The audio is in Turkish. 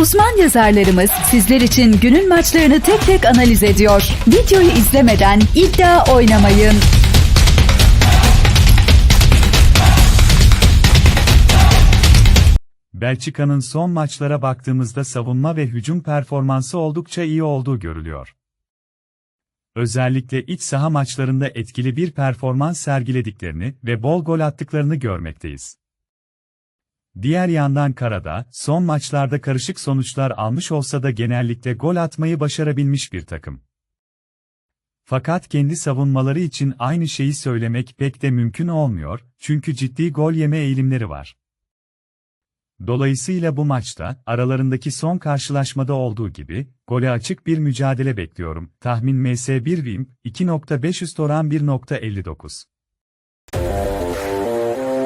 Uzman yazarlarımız sizler için günün maçlarını tek tek analiz ediyor. Videoyu izlemeden iddia oynamayın. Belçika'nın son maçlara baktığımızda savunma ve hücum performansı oldukça iyi olduğu görülüyor. Özellikle iç saha maçlarında etkili bir performans sergilediklerini ve bol gol attıklarını görmekteyiz. Diğer yandan Karada, son maçlarda karışık sonuçlar almış olsa da genellikle gol atmayı başarabilmiş bir takım. Fakat kendi savunmaları için aynı şeyi söylemek pek de mümkün olmuyor, çünkü ciddi gol yeme eğilimleri var. Dolayısıyla bu maçta, aralarındaki son karşılaşmada olduğu gibi, gole açık bir mücadele bekliyorum. Tahmin MS1 Vim, 2.5 üst oran 1.59.